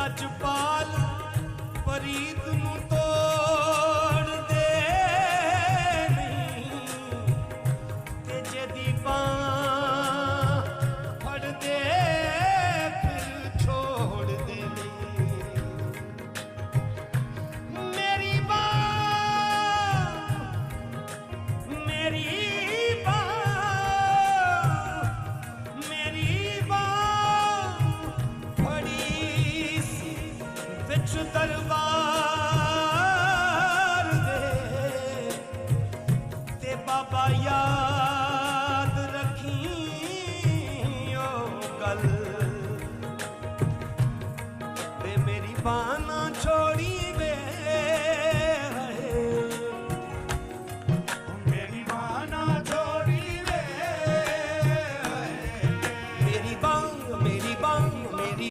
ਲਜਪਾਲ ਪਰੀਤ ਨੂੰ ਤੋੜ ਦੇ ਨਹੀਂ ਤੇ ਜਦੀ ਬਾਂਹ ਫੜਦੇ ਫਿਰ ਛੋੜ ਦੇ ਨਹੀਂ। ਮੇਰੀ ਬਾਂਹ, ਮੇਰੀ ਵਿੱਚ ਦਰਬਾਰ ਦੇ ਤੇ ਬਾਬਾ ਯਾਦ ਰੱਖੀਓ ਗੱਲ। ਤੇ ਮੇਰੀ ਬਾਣਾ ਛੋੜੀ ਵੇ। ਮੇਰੀ ਬਾਣਾ ਛੋੜੀ ਵੇ। ਮੇਰੀ ਬਾਹ ਮੇਰੀ ਬਾਹ, ਮੇਰੀ